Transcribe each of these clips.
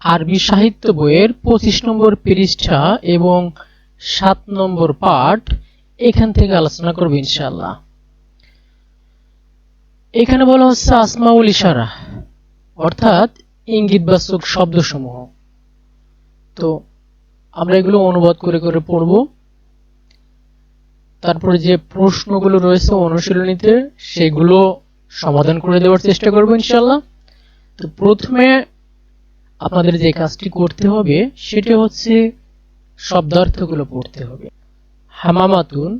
আরবি সাহিত্য বইয়ের পঁচিশ নম্বর পৃষ্ঠা এবং সাত নম্বর পাঠ এখান থেকে আলোচনা করব ইনশাআল্লাহ। এখানে বলা হচ্ছে আসমাউল ইশারা, অর্থাৎ ইঙ্গিতবাচক শব্দসমূহ। তো আমরা এগুলো অনুবাদ করে করে পড়ব। তারপরে যে প্রশ্নগুলো রয়েছে অনুশীলনীতে, সেগুলো সমাধান করে দেওয়ার চেষ্টা করব ইনশাল্লাহ তো প্রথমে আপনাদের যে কাজটি করতে হবে, সেটি হচ্ছে শব্দার্থগুলো পড়তে হবে। হামামাতুন,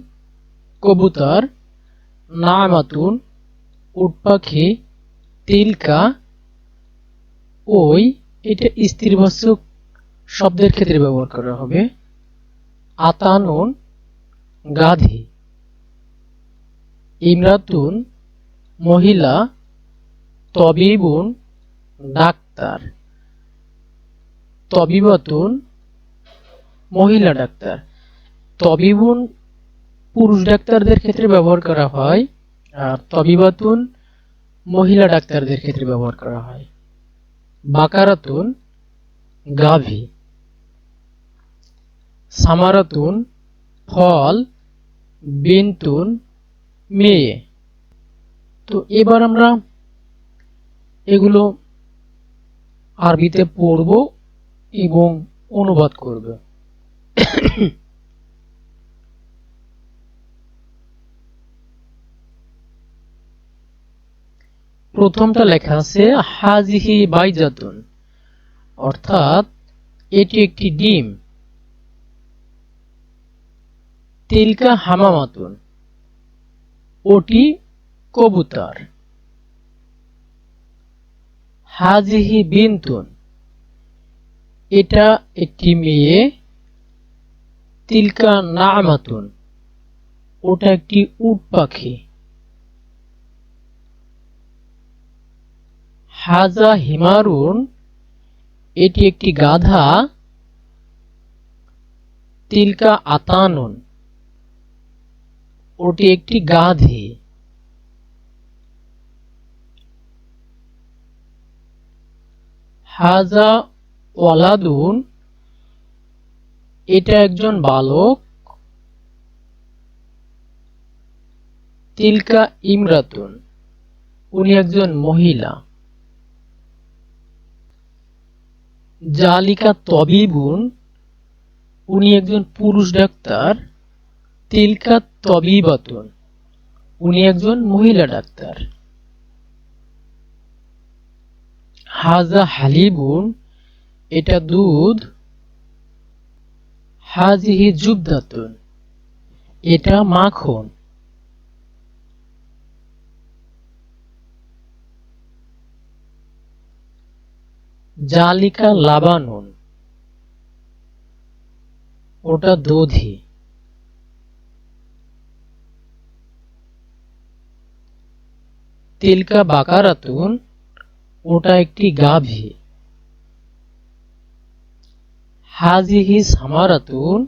কবুতর, নামাতুন, উটপাখি, তিলকা ওই, এটা স্ত্রীবাচক শব্দের ক্ষেত্রে ব্যবহার করা হবে। আতানুন গাধি। ইমরাতুন মহিলা। তবিবুন ডাক্তার। তবিবাতুন মহিলা ডাক্তার। তবিবুন পুরুষ ডাক্তারদের ক্ষেত্রে ব্যবহার করা হয় আর তবিবাতুন মহিলা ডাক্তারদের ক্ষেত্রে ব্যবহার করা হয়। বাকারাতুন গাভী। সামারাতুন ফল, বিন্তুন মেয়ে। তো এবার আমরা এগুলো আরবিতে পড়ব এবং অনুবাদ করব। প্রথমটা লেখা আছে, হাজিহি বাইজাতুন অর্থাৎ এটি একটি ডিম। তিলকা হামামাতুন, ওটি কবুতর। হাজিহি বিনতুন এটা একটি মেয়ে। তিলকা নামাতুন, ওটা একটি উট পাখি। হাজা হিমারুন, এটি একটি গাধা। তিলকা আতানুন, ওটি একটি গাধি। হাজা ওয়ালাদুন, এটা একজন বালক। তিলকা ইমরাতুন, উনি একজন মহিলা। জালিকা তবিবুন, উনি একজন পুরুষ ডাক্তার। তিলকা তবিবাতুন, উনি একজন মহিলা ডাক্তার। হাজা হালিবুন, এটা দুধ। হাজিহি জুবদাতুন, এটা মাখন। জালিকা লাবানুন, ওটা দধি তিলকা বাকারাতুন, ওটা একটি গাভী। হাজিহি সামারাতুন,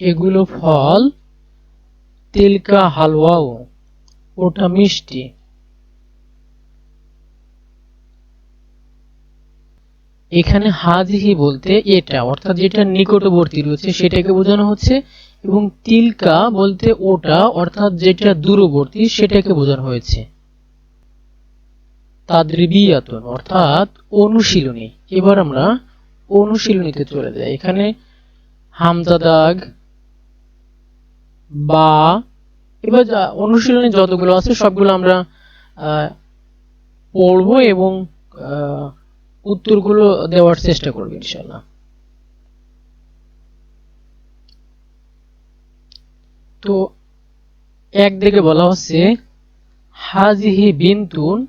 এগুলো ফল, তিলকা হালওয়াও, ওটা মিষ্টি। এখানে হাজিহি বলতে এটা, অর্থাৎ যেটা নিকটবর্তী রয়েছে সেটাকে বোঝানো হচ্ছে, এবং তিলকা বলতে ওটা, অর্থাৎ যেটা দূরবর্তী সেটাকে বোঝানো হয়েছে। তাদ্রিবিয়াতুন, অর্থাৎ অনুশীলনী। এবার আমরা অনুশীলনীতে চলে যাই। এখানে হামজা দাগ, বা, এবার অনুশীলনী যতগুলো আছে সবগুলো আমরা পড়ব এবং উত্তরগুলো দেওয়ার চেষ্টা করব ইনশাল্লাহ তো একদিকে বলা হচ্ছে, হাজিহি বিনতুন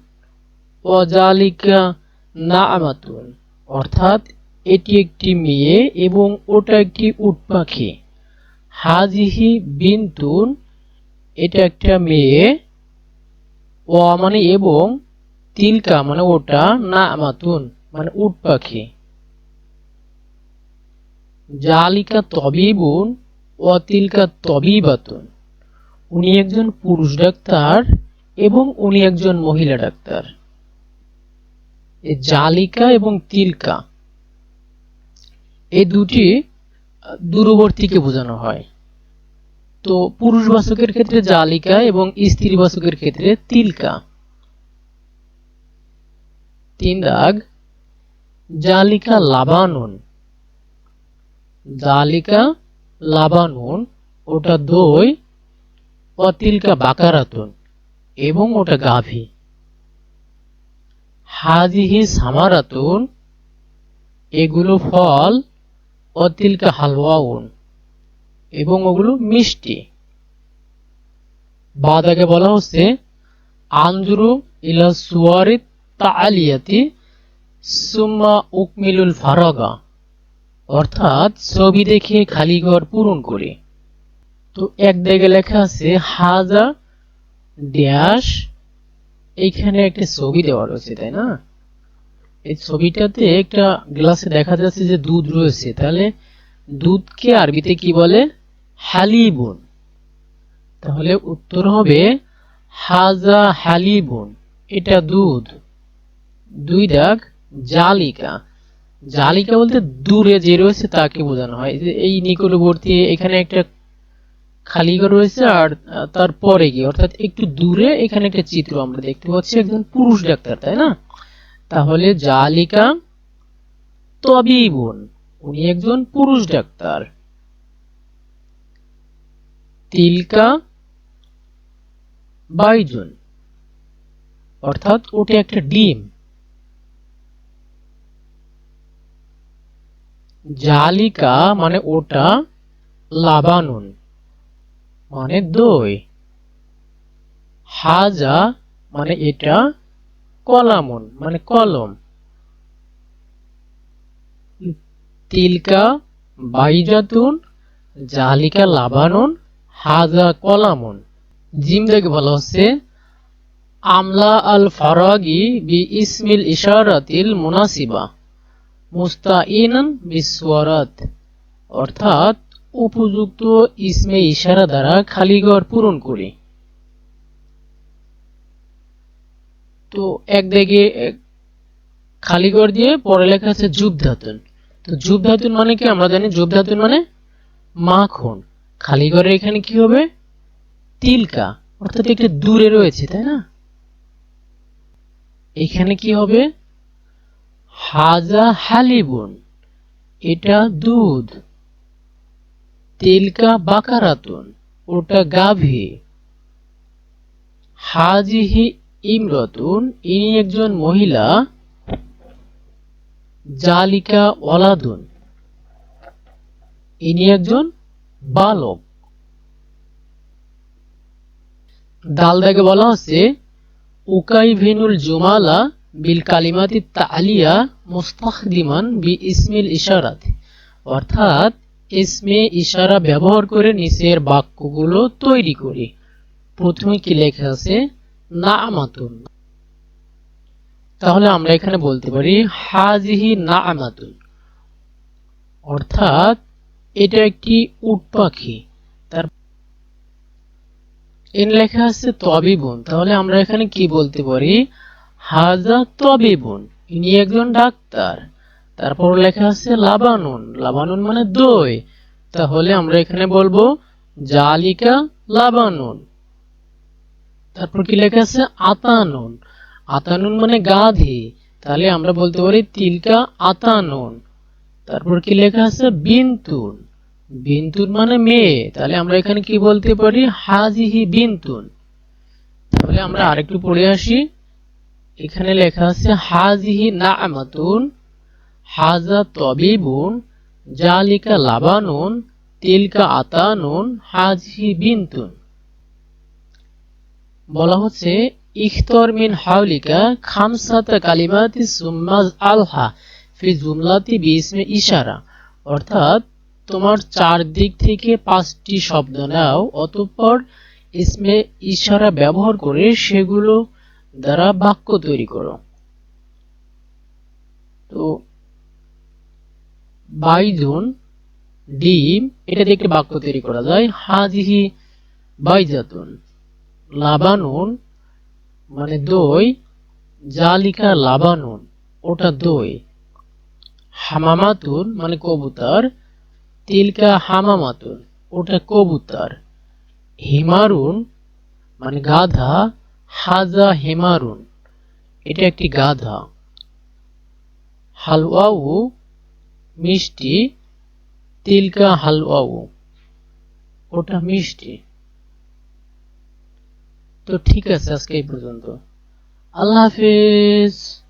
ওয়াজালিকা নাআমাতুন। অর্থাৎ এটি একটি মেয়ে এবং ওটা একটি উট পাখি। হাজিহি বিনতুন, এটা একটা মেয়ে ও মানে এবং তিলকা মানে ওটা না আমাতুন মানে উট পাখি। জালিকা তবিবুন অতিলকা তবিবাতুন। উনি একজন পুরুষ ডাক্তার এবং উনি একজন মহিলা ডাক্তার। জালিকা এবং তিলকা, এই দুটি দূরবর্তীকে বোঝানো হয়। তো পুরুষবাচকের ক্ষেত্রে জালিকা এবং স্ত্রীবাচকের ক্ষেত্রে তিলকা। তিন দাগ জালিকা লাবানুন। জালিকা লাবানুন, ওটা দই অতিলকা বাকারাতুন, এবং ওটা গাভী। হাজিহি সামারাতুন, এগুলো ফল অতিলকা হালওয়াউন, এবং ওগুলো মিষ্টি। বাদাকে বলা হচ্ছে আঞ্জুরু ইলা সুয়ারিত তালিয়াতি সুম্মা উকমিলুল ফারাগা। অর্থাৎ ছবি দেখে খালি ঘর পূরণ করে। তো এক জায়গায় লেখা আছে, হাজা ড্যাশ এইখানে একটা ছবি দেওয়া রয়েছে, তাই না? এই ছবিটাতে একটা গ্লাসে দেখা যাচ্ছে যে দুধ রয়েছে। তাহলে দুধকে আরবিতে কি বলে? হালিবুন। তাহলে উত্তর হবে, হাজা হালিবুন এটা দুধ। দুই দাগ জালিকা। জালিকা বলতে দূরে যে রয়েছে তাকে বোঝানো হয়। এই নিকটবর্তী এখানে একটা খালি ঘর রয়েছে আর তারপরে গিয়ে, অর্থাৎ একটু দূরে এখানে একটা চিত্র আমরা দেখতে পাচ্ছি, একজন পুরুষ ডাক্তার, তাই না? তাহলে জালিকা তবিবুন উনি একজন পুরুষ ডাক্তার। তিলকা বাইজুন, অর্থাৎ ওটি একটা ডিম। জালিকা মানে ওটা, লাবানুন মানে দই। হাজা মানে এটা, কলামুন মানে কলম। তিলকা, বাইজাতুন, জালিকা, লাবানুন, হাজা, কলামুন। জিম থেকে বলা হচ্ছে। আমলা আল ফারাগি বি ইসমিল ইশারাতিল মুনাসিবা মুস্তাইনান অর্থাৎ উপযুক্ত ইসমে ইশারা দ্বারা খালি ঘর পূরণ করি। তো এক দিকে খালি ঘর দিয়ে পরে লেখা আছে জুব ধাতুন তো জুব ধাতুন মানে কি? আমরা জানি জুব ধাতুন মানে মাখন। খালি এখানে কি হবে? তিলকা। অর্থাৎ একটু দূরে রয়েছে, তাই না? এখানে কি হবে? হাজা হালিবুন, এটা দুধ। তিলকা বাকারাতুন, ওটা গাভী। হাজিহি ইমরতুন, ইনি একজন মহিলা। জালিকা ওলাদুন ইনি একজন বালক। দালদাকে বলা হচ্ছে উকাইভিনুল জুমালা বিল কালিমাতি তালিয়া মুস্তাখদিমান বি ইসমিল ইশারাত। অর্থাৎ, ইসমে ইশারা ব্যবহার করে নিচের বাক্যগুলো তৈরি করি। প্রথমে কি লেখা আছে? না আমাতুন তাহলে আমরা এখানে বলতে পারি, হাজিহি না আমাতুন অর্থাৎ, এটা একটি উট পাখি। তার এন লেখা আছে তবিবন। তাহলে আমরা এখানে কি বলতে পারি? হাজা তবিবুন, ইনি একজন ডাক্তার। তারপর লেখা আছে লাবানুন লাবানুন মানে দই। তাহলে আমরা এখানে বলব, জালিকা লাবানুন। তারপর কি লেখা আছে? আতানুন। আতানুন মানে গাধি। তাহলে আমরা বলতে পারি তিলকা আতানুন। তারপর কি লেখা আছে? বিন্তুন। বিন্তুন মানে মেয়ে। তাহলে আমরা এখানে কি বলতে পারি? হাজিহি বিন্তুন। তাহলে আমরা আরেকটু পড়ে আসি। এখানে লেখা আছে হাজিহি নামাতুন হাজা তবিবুন জালিকা লাবানুন, তিলকা আতানুন হাজিহি বিন্তুন। বলা হচ্ছে, ইখতর মিন হাউলিকা খামসাতা কালিমাতি সুম্মা আলহা ফি জুমলাতি বিসমে ইশারা। অর্থাৎ, তোমার চার দিক থেকে পাঁচটি শব্দ নাও, অতঃপর ইসমে ইশারা ব্যবহার করে সেগুলো দ্বারা বাক্য তৈরি করো। তো, বাইজুন, ডিম, এটা দিয়ে একটি বাক্য তৈরি করা যায়। হাজিহি বাইজাতুন, লাবানুন মানে দই, জালিকা লাবানুন, ওটা দই। হামামাতুন মানে কবুতর। তিলকা হামামাতুন, ওটা কবুতর। হিমারুন মানে গাধা। হাজা হেমারুন, এটা একটি গাধা। হালওয়াউ মিষ্টি, তিলকা হালওয়াউ, ওটা মিষ্টি। তো ঠিক আছে, আজকে এই পর্যন্ত। আল্লাহ হাফিজ।